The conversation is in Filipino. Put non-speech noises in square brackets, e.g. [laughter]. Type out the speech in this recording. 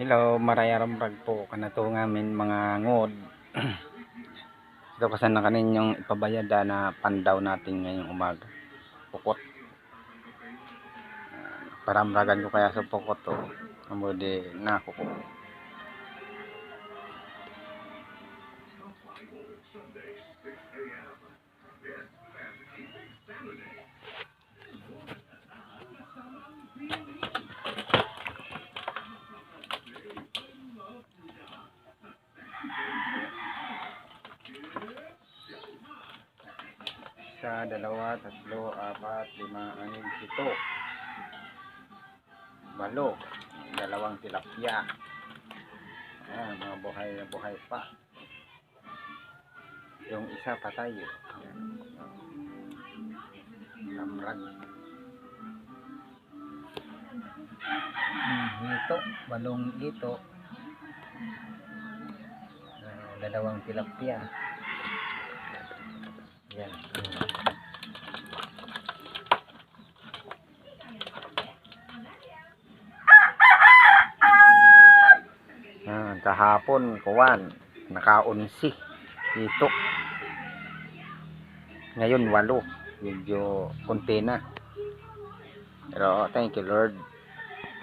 Hello, marayaram rag po kanato ngamin mga ngod. [clears throat] Ito kasi na kaninyong ipabayada na pandaw natin ngayong umaga. Pukot. Ah, Paramragan ko kaya sa pukot to. Amo di nako Isa, dalawa, tatlo, apat, lima, anim, sito. Walo. Dalawang tilapia. Ayan, mga buhay na buhay pa. Yung isa patay. Ayan. Lamrag. Hmm, ito, balong ito. Ah, dalawang tilapia. Yan. Ah, kahapon, kuwan, nakaunsi dito. Ngayon, walo. Medyo konti na. Pero, thank you, Lord.